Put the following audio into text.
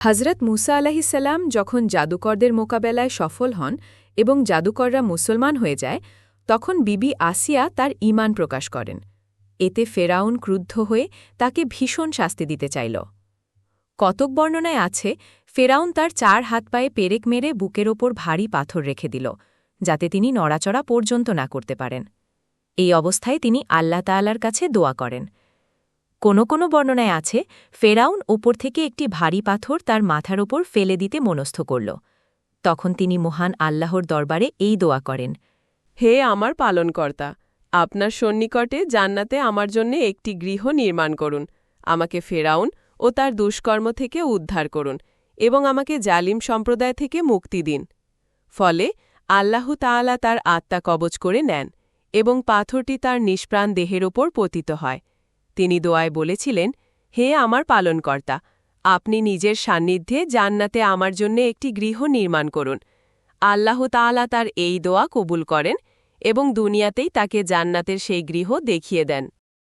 হজরত মুসা আলাহিসাল্লাম যখন জাদুকরদের মোকাবেলায় সফল হন এবং জাদুকররা মুসলমান হয়ে যায়, তখন বিবি আসিয়া তার ঈমান প্রকাশ করেন। এতে ফেরাউন ক্রুদ্ধ হয়ে তাকে ভীষণ শাস্তি দিতে চাইল। কতক বর্ণনায় আছে, ফেরাউন তার চার হাত পায়ে পেরেক মেরে বুকের ওপর ভারী পাথর রেখে দিল, যাতে তিনি নড়াচড়া পর্যন্ত না করতে পারেন। এই অবস্থায় তিনি আল্লাহ তাআলার কাছে দোয়া করেন। কোনো কোনো বর্ণনায় আছে, ফেরাউন ওপর থেকে একটি ভারী পাথর তার মাথার ওপর ফেলে দিতে মনস্থ করল। তখন তিনি মহান আল্লাহর দরবারে এই দোয়া করেন, হে আমার পালনকর্তা, আপনার সন্নিকটে জান্নাতে আমার জন্য একটি গৃহ নির্মাণ করুন, আমাকে ফেরাউন ও তার দুষ্কর্ম থেকে উদ্ধার করুন এবং আমাকে জালিম সম্প্রদায় থেকে মুক্তি দিন। ফলে আল্লাহ তাআলা তার আত্মা কবচ করে নেন এবং পাথরটি তার নিষ্প্রাণ দেহের ওপর পতিত হয়। তিনি দোয়ায় বলেছিলেন, হে আমার পালনকর্তা, আপনি নিজের সান্নিধ্যে জান্নাতে আমার জন্য একটি গৃহ নির্মাণ করুন। আল্লাহ তাআলা তার এই দোয়া কবুল করেন এবং দুনিয়াতেই তাকে জান্নাতের সেই গৃহ দেখিয়ে দেন।